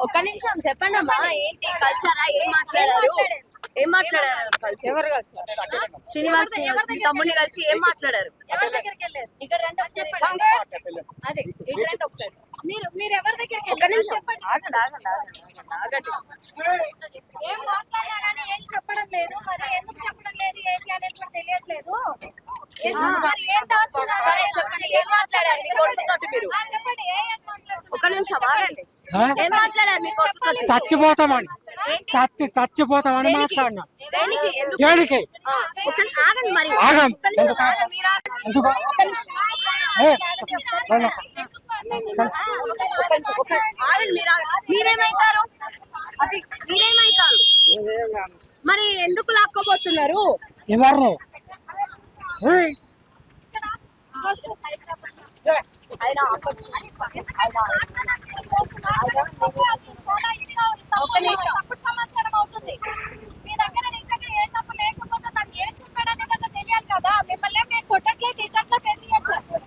ఒక్క నిమిషం చెప్పండి అమ్మా. ఏంటి కల్చరా ఏం మాట్లాడారు? ఏం మాట్లాడారు ఎవరు శ్రీనివాస్ తమ్ముడిని కలిసి ఏం మాట్లాడారు? ఇక్కడ రండి అదే ఇటు రండి ఒకసారి. మీరు మీరు ఎవరి దగ్గరికి ఒక్క నిమిషం. చెప్పండి. ఆగండి ఆగండి ఆగండి ఆగండి ఏం చెప్పడం లేదు. మరి ఎందుకు చెప్పడం లేదు? ఏంటి అనేది కూడా తెలియట్లేదు. ఎందుకు మరి ఏం దాస్తున్నారు? సరే చెప్పండి. ఏం మాట్లాడారు? మీ కొడుకుతోటి మీరు? ఆ, చెప్పండి. ఏ ఏం మాట్లాడుతున్నారు? ఒక నిమిషం ఆగండి. ఆ? ఏం మాట్లాడారు మీ కొడుకుతోటి చచ్చిపోతామని. చచ్చి చచ్చిపోతామని మాట్లాడినా. దేనికి? ఎందుకు? మరి. ఆగం. ఎందుకు. మీరేమైతారు? మీరేమైతారు? మరి లాక్కోబోతున్నారు? ఎవరు ఆయన ఒక నిమిషం. తప్పుడు సమాచారం అవుతుంది. మీ దగ్గర నిజంగా ఏ తప్పు లేకపోతే నాకు ఏం చెప్పాడనే కదా తెలియాలి కదా. మిమ్మల్ని మేము కొట్టట్లేదు తిట్టట్లేదు పెరిగట్లేదు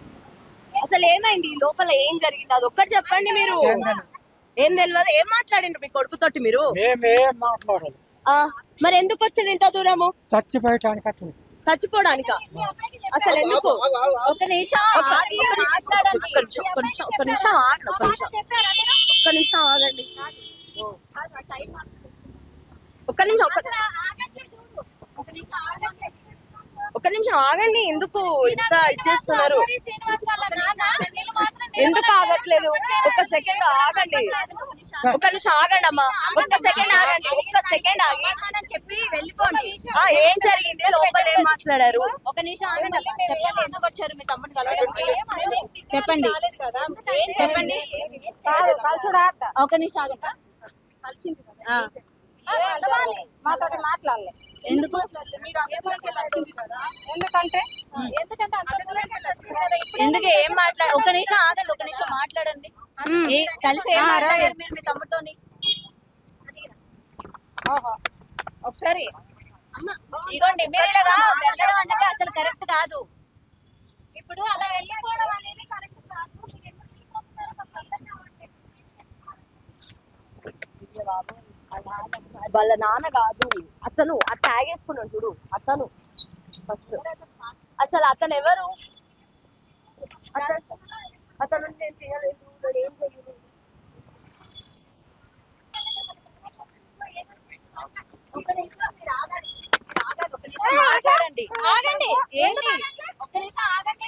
అసలు ఏమైంది? ఈ లోపల ఏం జరిగింది? అది ఒక్కటి చెప్పండి మీరు. ఏం తెలియదు. ఏం మాట్లాడిండ్రు మీ కొడుకుతోటి మీరు? మేమేం మరి ఎందుకు వచ్చాడు ఇంత దూరము? చచ్చిపోయటానికి చచ్చిపోవడానిక అసలు ఎందుకు ఒక నిమిషం ఒక్క నిమిషం, ఒక్క నిమిషం, ఒక్క నిమిషం, ఒక్క నిమిషం ఆగండి, ఒక్క నిమిషం? ఒక్క నిమిషం ఆగండి నిమిషం. ఒక నిమిషం. ఒక్క నిమిషం ఆగండి ఎందుకు ఇంత ఇచ్చేస్తున్నారు ఎందుకు ఆగట్లేదు? ఒక్క సెకండ్ ఆగండి. ఒక్క నిమిషం ఆగండి అమ్మా ఒక్క సెకండ్ ఆగండి. ఒక్క సెకండ్ ఆగి. చెప్పి వెళ్ళిపోండి. ఏం జరిగింది? లోపల ఏం మాట్లాడారు? ఒక నిమిషం ఆగండి. చెప్పండి. ఎందుకు వచ్చారు? మీ తమ్ముడు కలవడానికి చెప్పండి. చెప్పండి. ఒక నిమిషం ఆగండి. ఆ. మాతో మాట్లాడలే. ఎందుకు? ఎందుకంటే? ఎందుకు ఏం మాట్లాడ ఒక నిమిషం ఆగండి ఒక నిమిషం మాట్లాడండి. కలిసి ఏం మాట్లాడారు మీరు మీ తమ్ముడితోని? ఒకసారి. ఇగోండి మీరు వెళ్ళడం అనేది అసలు కరెక్ట్ కాదు. ఇప్పుడు అలా వెళ్ళిపోవడం అనేది కరెక్ట్ కాదు. మీరు వాళ్ళ నాన్న కాదు. అతను ఆ ట్యాగ్ వేసుకున్నాడు చూడు. అతను ఫస్ట్ అసలు అతను ఎవరు? అతను అతను నేను తీయలేదు వాడు ఏం చేయలేదు ఒక నిమిషం మీరు ఆగాలి. మీరు ఆగాలి, ఒక నిమిషం. మాట్లాడండి ఆగండి. ఏంటి? ఒక నిమిషం ఆగండి.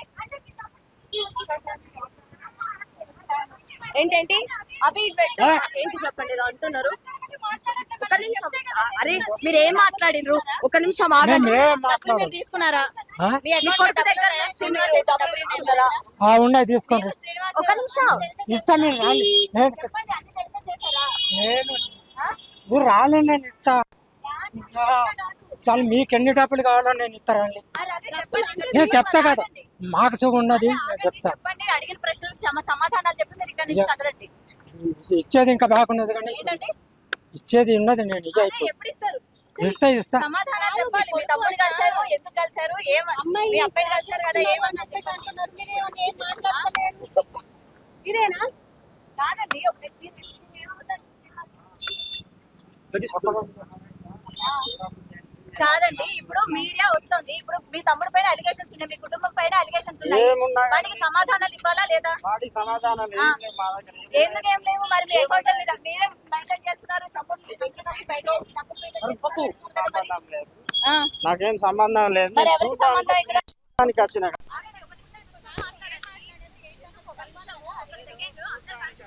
ఏంటేంటి? అవి. ఏంటి చెప్పండి? ఏదో అంటున్నారు. ఒక నిమిషం. అరే మీరు ఏం మాట్లాడినరు ఒక నిమిషం ఆగండి. మీరు తీసుకున్నారా? మీ కొడుకు దగ్గర? శ్రీనివాస్ డబ్బులు ఉన్నాయి? తీసుకోండి. ఒక నిమిషం. ఇస్తా నేను నువ్వు ఇస్తా. చాలు మీకు ఎన్ని డబ్బులు కావాలో నేను ఇస్తారండి. నేను చెప్తా కదా. మాకు సుఖం ఉన్నది నేను చెప్తా. ఇచ్చేది ఇంకా బాగున్నది కానీ ఏంటండి? ఇచ్చేది ఉన్నది నేను ఎప్పుడు ఇస్తారు ఇస్తా ఇస్తా. సమాధానాలు చెప్పాలి. మీ తమ్ముడు కలిసారు ఎందుకు కలిసారు ఏమ మీ అబ్బాయి కలిసారు కదా ఏమన్నా చెప్పి అంటున్నారు. మీరు ఏమన్నా ఏం మాట్లాడతలేదు? ఇదేనా కాదండి ఒక వ్యక్తి ఏమవుతారు? కాదండి. ఇప్పుడు మీడియా వస్తుంది. ఇప్పుడు మీ తమ్ముడు పైన అలిగేషన్స్ ఉన్నాయి. మీ కుటుంబం పైన అలిగేషన్స్ ఉన్నాయి? వాటికి సమాధానాలు ఇవ్వాలా లేదా. ఎందుకు ఏం లేవు? మరి మీ అకౌంట్ మీద మీరే మెయింటైన్ చేస్తున్నారు. నాకేం సంబంధం లేదు. మరి ఎవరికి సంబంధం ఇక్కడ? వచ్చిన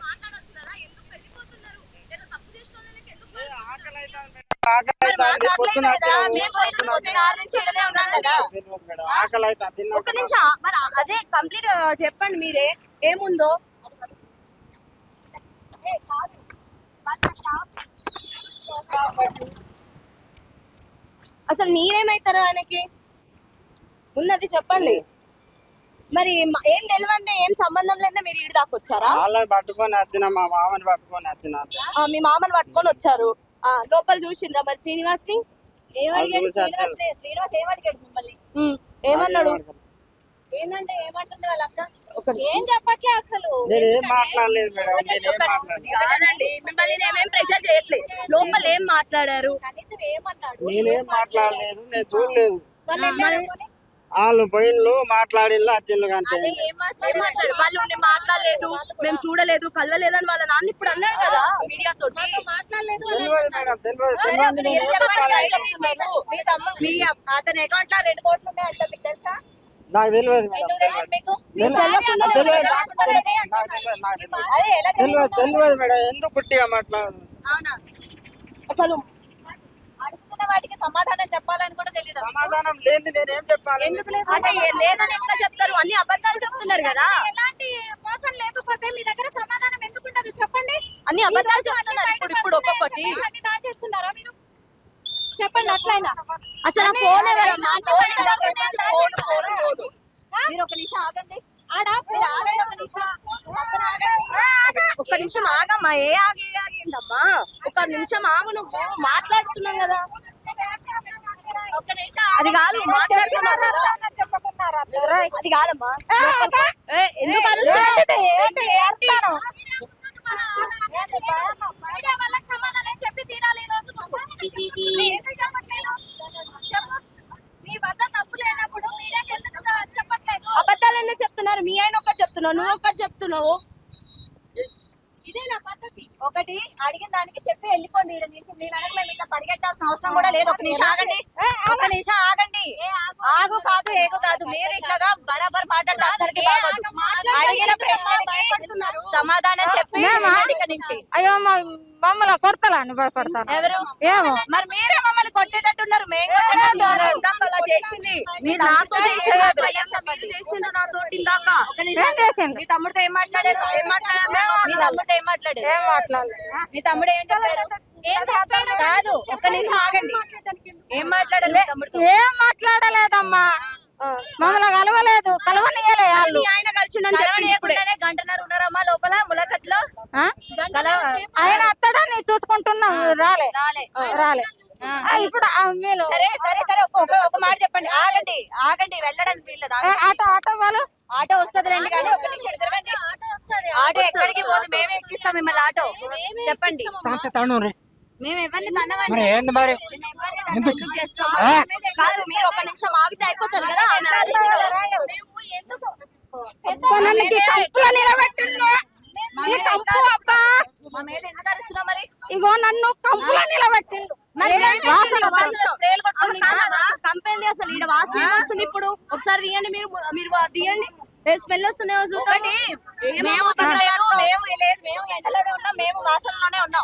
మాట్లాడొచ్చు కదా? ఎందుకు వెళ్ళిపోతున్నారు? ఏదో తప్పు చేసిన ఎందుకు ఒక నిమిషం మరి అదే కంప్లీట్ చెప్పండి మీరే ఏముందో? అసలు మీరేమైతారు ఆయనకి? ఉన్నది చెప్పండి. మరి ఏం తెలియందే ఏం సంబంధం లేదా మీరు ఇటు దాకా వచ్చారా? వాళ్ళని పట్టుకొని వచ్చిన మా మామని పట్టుకొని వచ్చిన మీ మామని పట్టుకొని వచ్చారు. లోపల చూసిండ్రా మరి శ్రీనివాస్ని. శ్రీనివాస్ శ్రీనివాస్ ఏమడిగాడు మిమ్మల్ని? ఉమ్, ఏమన్నాడు? ఏంటంటే ఏమంటుంది వాళ్ళ అక్క? ఏం చెప్పట్లే అసలు? నేనేం మాట్లాడలేదు కాదండి మిమ్మల్ని నేనేం ప్రెషర్ చేయట్లేదు. లోపల ఏం మాట్లాడారు? కనీసం ఏమన్నాడు నేనేం మాట్లాడలేదు. నేను చూడలేదు. వాళ్ళు పోయిన్లు మాట్లాడిల్లు అంతే. వాళ్ళు నేను మాట్లాడలేదు. మేము చూడలేదు కలవలేదు అని వాళ్ళ నాన్న ఇప్పుడు అన్నాడు కదా మీడియా తోటి మాట్లాడలేదు. ఏం అతని అకౌంట్లో రెండు కోట్లు ఉన్నాయంట మీకు తెలుసా? నాకు తెలియదు మేడం. ఎందుకు తెలియదు తెలియదు. మేడం. పుట్టిగా మాట్లాడదు? అసలు అడుగుతున్న వాటికి సమాధానం చెప్పాలని కూడా తెలియదు సమాధానం లేని నేనేం చెప్పాలి? ఎందుకు లేదు? అంటే ఏ- లేదని ఎట్లా చెప్తారు? అన్ని అబద్ధాలు చెప్తున్నారు కదా. ఎలాంటి మోసం లేకపోతే మీ దగ్గర సమాధానం ఎందుకు ఉండదు? చెప్పండి. అన్ని అబద్ధాలు చెప్తున్నారు. ఇప్పుడు ఇప్పుడు ఒక్కొక్కటి. అన్ని దాచేస్తున్నారా మీరు? చెప్పండి అట్లయినా. అసలు ఫోన్ ఎవరమ్మా. మీరు ఒక నిమిషం ఆగండి. ఆడా మీరు ఆగండి ఒక నిమిషం. ఆగమ్మా ఏ ఆగి ఆగిందమ్మా ఒక నిమిషం ఆగు నువ్వు. మాట్లాడుతున్నావు కదా. అది కాదు మాట్లాడుతున్నావు కదా. అది కాదమ్మా ఏ, ఎందుకు అరుస్తున్నావు? ఏంటి, ఏంటి? మీడియా వాళ్ళకి సమాధానం చెప్పి తీరాలి ఈ రోజు నువ్వు ఎందుకు చెప్పట్లేదు చెప్పు మీ వద్ద తప్పు లేనప్పుడు మీడియాకి ఎందుకు చెప్పట్లేదు అబద్ధాలు ఎందుకు చెప్తున్నారు మీ ఆయన ఒకటి చెప్తున్నావు నువ్వు ఒకటి చెప్తున్నావు ఇదే నా పద్ధతి ఒకటి అడిగిన దానికి చెప్పి వెళ్ళిపోండి ఈడ నుంచి. మీ వెనక మేము ఇట్లా పరిగెట్టాల్సిన అవసరం కూడా లేదు. ఒక నిమిషం ఆగండి. ఒక నిమిషం ఆగండి. ఆగు కాదు ఏగు కాదు. మీరు ఇట్లాగా బరాబర్ మాట్లాడితే అసలుకి బాగోదు. అడిగిన ప్రశ్నలకి సమాధానం చెప్పి ఇక్కడి నుంచి. అయ్యో మమ్మల్ని కొడతలని భయపడతాను ఎవరు? ఏమో? మరి మీరే మమ్మల్ని కొట్టేటట్టున్నారు. మేము కొట్టేటట్టున్నారు. ఇందాక అలా చేసింది. మీరు నాతో చేసిండ్రు స్వయంగా మీరు చేసిండ్రు నాతో ఇందాక. ఏం చేసిండు మీ తమ్ముడితో ఏం మాట్లాడారు? ఏం మాట్లాడారు? మీ తమ్ముడితో ఏం మాట్లాడారు? ఏం మాట్లాడలేదు. మీ తమ్ముడు ఏం చెప్పారు? ఏం చెప్పాడు? కాదు ఒక్క నిమిషం ఆగండి. ఏం మాట్లాడారు మీ తమ్ముడితో? ఏం మాట్లాడలేదమ్మా. మమ్మల్ని కలవలేదు కలవనియలే వాళ్ళు. ఆయన కలిసిండని చెప్పి గంటన్నర ఉన్నారమ్మా లోపల ములకట్లో ఆ? ఆయన అత్తడాన్ని చూసుకుంటున్నాం. రాలే. రాలే. ఇప్పుడు సరే సరే సరే ఒక మాట చెప్పండి. ఆగండి ఆగండి వెళ్ళడానికి వీళ్ళది ఆటో ఆటో వాళ్ళు? ఆటో వస్తుందిలేండి కానీ ఒక నిమిషం ఆటో ఎక్కడికి పోదు మేమే ఎక్కిస్తాం మిమ్మల్ని ఆటో. చెప్పండి. మేము ఎవరిని తన్నవండి మరి ఏంది మరి? ఎందుకు? కాదు మీరు ఒక నిమిషం ఆగితే అయిపోతుంది కదా ఎందుకు? ఇగో నన్ను కంపులో నిలబెట్టిండు. కంపెనీ అసలు వాసన వస్తుంది? ఇప్పుడు. ఒకసారి తీయండి మీరు మీరు తీయండి. స్మెల్ ఒకటి మేము తినలేదు మేము లేదు మేము ఎండలోనే ఉన్నాం మేము వాసనలోనే ఉన్నాం.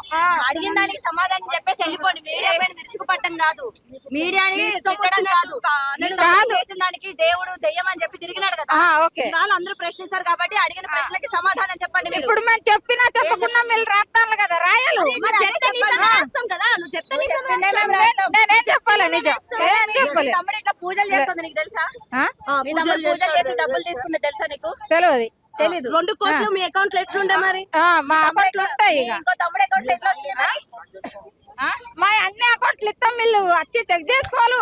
అడిగిన దానికి సమాధానం చెప్పేసి వెళ్ళిపోండి. మీడియా పైన విరుచుకు పట్టం కాదు. మీడియాని తిట్టడం కాదు. చేసిన దానికి దేవుడు దెయ్యం అని చెప్పి తిరిగినాడు కదా. వాళ్ళు అందరూ ప్రశ్నిస్తారు కాబట్టి అడిగిన ప్రశ్నలకి సమాధానం చెప్పండి ఇప్పుడు మేము చెప్పినా చెప్పకుండా మీరు రాస్తాను కదా రాయలు. తమ్ముడు ఇట్లా పూజలు చేస్తుంది నీకు తెలుసా? పూజలు చేసి డబ్బులు తీసుకుంటే తెలుసా నీకు? తెలియదు. తెలీదు. రెండు కోట్లు మీ అకౌంట్లో ఎట్లుండే మరి? ఆ, మా అకౌంట్లు ఉంటాయి ఇక. ఇంకో తమ్ముడు అకౌంట్లో ఎట్లా వచ్చింది? మా అన్ని అకౌంట్లు ఇస్తాం వీళ్ళు. వచ్చి చెక్ చేసుకోవాలి.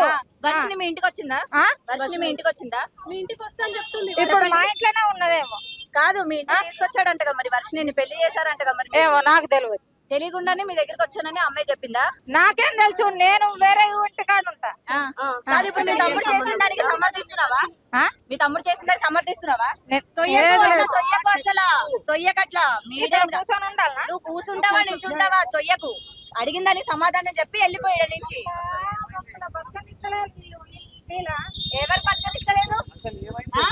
వర్షిని మీ ఇంటికి వచ్చిందా? ఆ? వర్షిని మీ ఇంటికి వచ్చిందా? మీ ఇంటికి వస్తా అని చెప్తుంది. ఇప్పుడు మా ఇంట్లోనే ఉన్నదేమో. కాదు మీ ఇంటికి తీసుకొచ్చాడంటగా మరి వర్షిని పెళ్ళి చేశారంటగా మరి ఏమో నాకు తెలియదు. తెలియకుండానే మీ దగ్గరికి వచ్చానని అమ్మాయి చెప్పిందా? నాకేం తెలుసు నేను వేరే ఇంటికాడ ఉంటా ఇప్పుడు మీ తమ్ముడు చేసిన దానికి సమర్థిస్తున్నావా ఆ? మీ తమ్ముడు చేసిన సమర్థిస్తున్నావా? నేను తొయ్యకు అసలు తొయ్యకట్లా. కూర్చొని ఉండాలా? నువ్వు కూసుంటావా నించుంటావా తొయ్యకు. అడిగిన దానికి సమాధానం చెప్పి వెళ్ళిపోయాడు నుంచి. ఎవరు పక్కనిస్తలేదు ఆ?